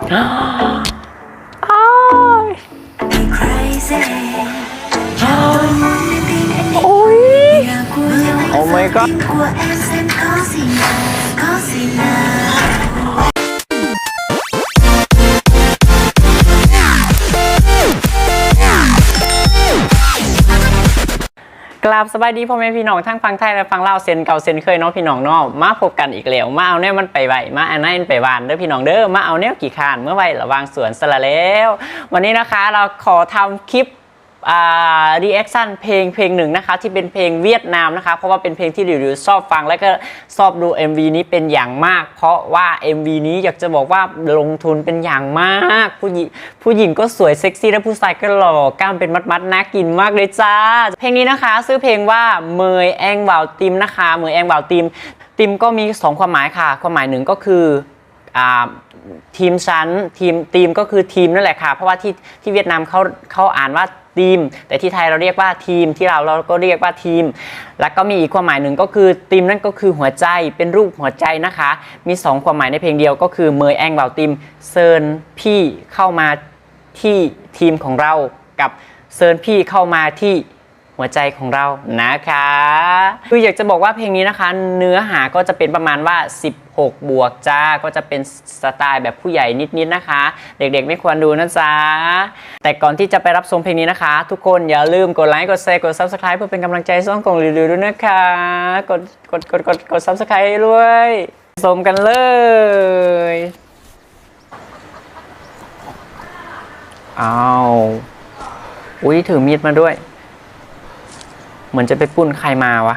Ôi. Oh my god. ครับสบายดีพ่อแม่พี่น้องทั้งฟังไทยและฟังลาวเซนเก่าเซนเคยเนาะพี่น้องเนาะมาพบกันอีกแล้วมาเอาแน่มันไปไหวมาอันนั้นไปวานเด้อพี่น้องเด้อมาเอาแนวกี่คานเมื่อไหวระวางสวนสละแล้ว วันนี้นะคะเราขอทำคลิป อ่ารีแอคชั่นเพลงเพลงหนึ่งนะคะ ที่เป็นเพลงเวียดนามนะคะ เพราะว่าเป็นเพลงที่ดิวๆชอบฟังและก็ชอบดู MV นี้เป็นอย่างมาก เพราะว่า MV นี้อยากจะบอกว่าลงทุนเป็นอย่างมาก ผู้หญิงผู้หญิงก็สวยเซ็กซี่และผู้ชายก็หล่อกล้ามเป็นมัดๆน่ากินมากเลยจ้า เพลงนี้นะคะชื่อเพลงว่าเมยแองบ่าวติมนะคะเมยแองบ่าวติมติมก็มีสองความหมายค่ะ ความหมายหนึ่งก็คืออ่าทีมชั้นทีมทีมก็คือทีมนั่นแหละค่ะ เพราะว่าที่ที่เวียดนามเขาเขาอ่านว่า ทีม แต่ที่ไทยเราเรียกว่าทีมที่เราเราก็เรียกว่าทีม แล้วก็มีอีกความหมายหนึ่งก็คือทีมนั่นก็คือหัวใจเป็นรูปหัวใจนะคะ มีสองความหมายในเพลงเดียวก็คือเมยแองเบาทีมเซิร์นพี่เข้ามาที่ทีมของเรากับเซิร์นพี่เข้ามาที่ หัวใจของเรานะคะ คืออยากจะบอกว่าเพลงนี้นะคะ เนื้อหาก็จะเป็นประมาณว่า 16 บวกจ้าก็จะเป็นสไตล์แบบผู้ใหญ่นิดๆนะคะ เด็กๆไม่ควรดูนะจ๊ะ แต่ก่อนที่จะไปรับชมเพลงนี้นะคะ ทุกคนอย่าลืมกดไลค์กดแชร์กด subscribe เพื่อเป็นกำลังใจให้ช่องของรีวิวด้วยนะคะ กดกดกดกดกด subscribe ด้วยชมกันเลยอ้าวอุ้ยถือมีดมาด้วย เหมือนจะไปปุ้นใครมาวะ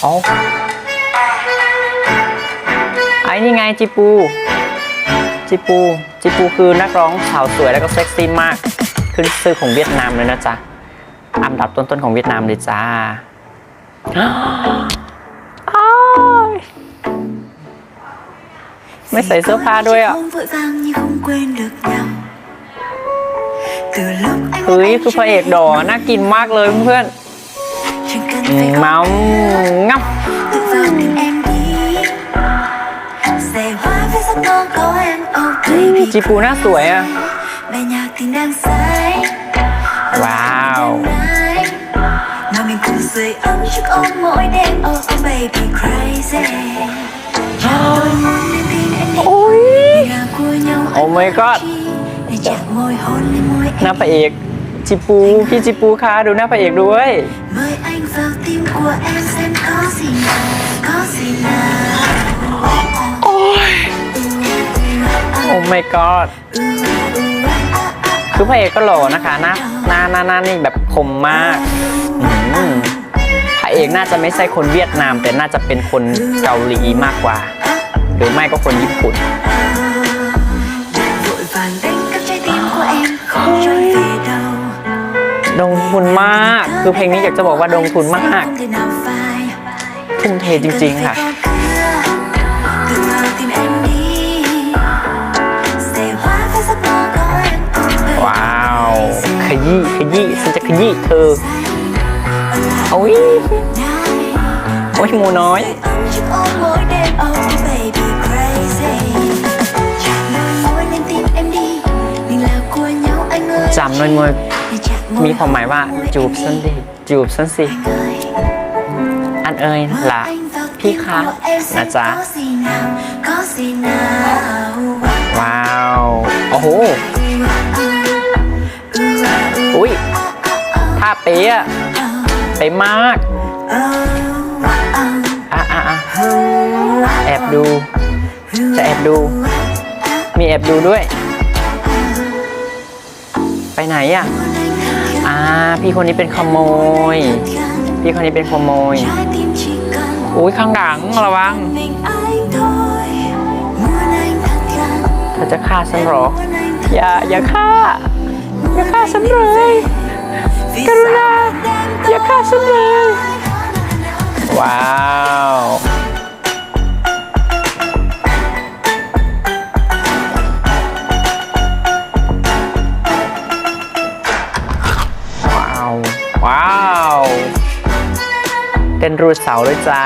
เอาไอ้นี่ไงจิปู จิปู จิปูคือนักร้องสาวสวยแล้วก็เซ็กซี่มาก ขึ้นชื่อของเวียดนามเลยนะจ๊ะ อันดับต้นๆของเวียดนามเลยจ้า quên được nhau từ lúc anh เฮ้ยคือพระเอกดอน่ากินมากเลยเพื่อน chẳng cần อืม phải เมา có งับ tự vào tim em đi Xe hoa với giấc mơ có em oh baby จีปูน่าสวยอะ bài nhạc tình đang say Wow. nào mình cùng sưởi ấm trước ôm mỗi đêm oh oh baby crazy my god หน้าพระเอกจิปูพี่จิปูคะดูหน้าพระเอกด้วยโอ้ยโอ้ my god คือพระเอกก็หล่อนะคะหน้าหน้าหน้าหน้านี่แบบคมมากพระเอกน่าจะไม่ใช่คนเวียดนาม แต่น่าจะเป็นคนเกาหลีมากกว่า หรือไม่ก็คนญี่ปุ่น ลงทุนมาก คือเพลงนี้อยากจะบอกว่าลงทุนมาก không thể nào phai ทุ่มเทจริง ๆ ค่ะ tự vào tim em đi Say hoa với giấc mơ có em oh baby ว้าวขยี้ขยี้ฉันจะขยี้เธอโอ้ยโอ้ยหมูน้อย Ấm trước ôm mỗi đêm oh baby crazy Chạm đôi môi lên tim em đi Mình là của nhau anh ơi จำนวยมวย Để chạm môi มีความหมายว่าจูบ em ฉันดิจูบฉันสิอันเอ่ยละพี่คะนะจ๊ะ ว้าว โอ้โห อุ้ยท่าเป๊ะอะเป๊ะมากอะอะอะแอบดู จะแอบดู มีแอบดูด้วย ไปไหนอะ อ่า พี่คนนี้เป็นขโมย พี่คนนี้เป็นขโมย อุ้ยข้างหลังระวังเธอจะฆ่าฉันหรอ อย่าอย่าฆ่า อย่าฆ่าฉันเลยกรุณาอย่าฆ่าฉันเลย ว้าว เต้นรูดเสาด้วยจ้า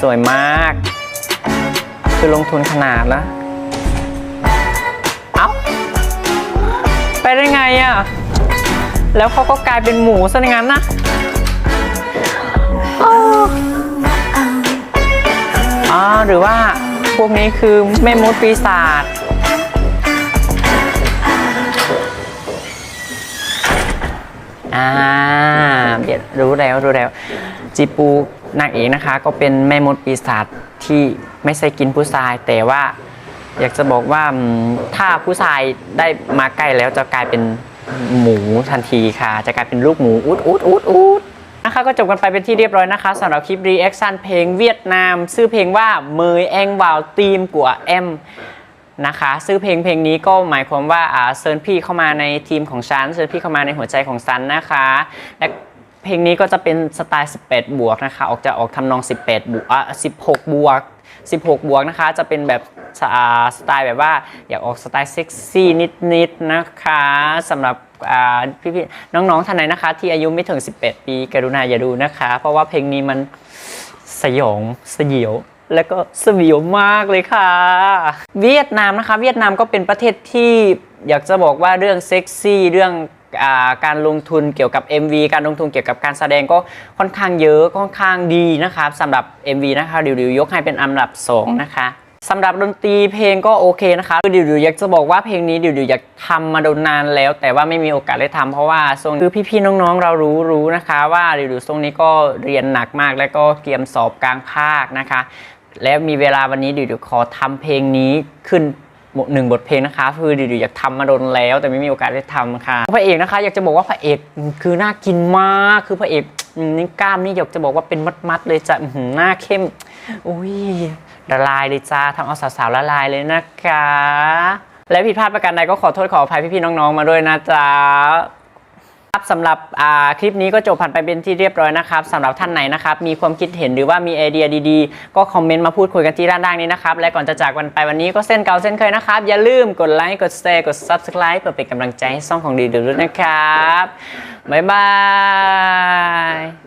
สวยมาก คือลงทุนขนาดนะ เอ้า ไปได้ไงอะ่ะ แล้วเขาก็กลายเป็นหมูซะงั้นนะอ๋อหรือว่าพวกนี้คือแม่มดปีศาจอ่าเดี๋ยวรู้แล้วรู้แล้วจีปู นางเอกนะคะก็เป็นแม่มดปีศาจที่ไม่ใช่กินผู้ชาย แต่ว่าอยากจะบอกว่าถ้าผู้ชายได้มาใกล้แล้วจะกลายเป็นหมูทันทีค่ะ จะกลายเป็นลูกหมูอุดอุดอุดอุดนะคะก็จบกันไปเป็นที่เรียบร้อยนะคะสำหรับคลิปรีแอคชั่นเพลงเวียดนาม ชื่อเพลงว่าเมยแองวาวตีมกัวแอมนะคะซื้อเพลงเพลงนี้ก็หมายความว่าอ่าเซิร์นพี่เข้ามาในทีมของฉันเซิร์นพี่เข้ามาในหัวใจของฉันนะคะและ เพลงนี้ก็จะเป็นสไตล์ 18 บวกนะคะ ออกจะออกทำนอง 18 บวกอะ16 บวก 16 บวกนะคะ จะเป็นแบบอ่าสไตล์แบบว่าอยากออกสไตล์เซ็กซี่นิดๆนะคะสำหรับอ่าพี่ๆน้องๆท่านไหนนะคะ ที่อายุไม่ถึง 18 ปีกรุณาอย่าดูนะคะ เพราะว่าเพลงนี้มันสยองสยิวและก็สวิวมากเลยค่ะ เวียดนามนะคะ เวียดนามก็เป็นประเทศที่อยากจะบอกว่าเรื่องเซ็กซี่เรื่อง การลงทุนเกี่ยวกับ MV การลงทุนเกี่ยวกับการแสดงก็ค่อนข้างเยอะค่อนข้างดีนะครับสำหรับ MV นะคะดิวๆยกให้เป็นอันดับสองนะคะสำหรับดนตรีเพลงก็โอเคนะคะคือดิวๆอยากจะบอกว่าเพลงนี้ดิวๆอยากทำมาโดนนานแล้ว แต่ว่าไม่มีโอกาสได้ทำเพราะว่าทรงคือพี่ๆน้องๆ เรารู้รู้นะคะ ว่าดิวๆทรงนี้ก็เรียนหนักมากแล้วก็เตรียมสอบกลางภาคนะคะ แล้วมีเวลาวันนี้ดิวๆขอทำเพลงนี้ขึ้น หนึ่งบทเพลงนะคะคือดิวอยากทำมาโดนแล้ว แต่ไม่มีโอกาสได้ทำค่ะพระเอกนะคะ อยากจะบอกว่าพระเอกคือน่ากินมากคือพระเอกนี่กล้ามนี่อยากจะบอกว่าเป็นมัดๆเลยจ้ะหือหน้าเข้มอุ้ยละลายเลยจ้าทำเอาสาวๆละลายเลยนะคะ และผิดพลาดประการใดก็ขอโทษขออภัยพี่ๆน้องๆมาด้วยนะจ๊ะ สำหรับคลิปนี้ก็จบผ่านไปเป็นที่เรียบร้อยนะครับสำหรับท่านไหนนะครับมีความคิดเห็นหรือว่ามีไอเดียดีๆ ก็คอมเมนต์มาพูดคุยกันที่ด้านล่างนี้นะครับและก่อนจะจากกันไปวันนี้ก็เส้นเก่าเส้นเคยนะครับ อย่าลืมกดไลค์กดแชร์กด Subscribe เพื่อเป็นกำลังใจให้ช่องของดีดูด้วยนะครับบ๊ายบาย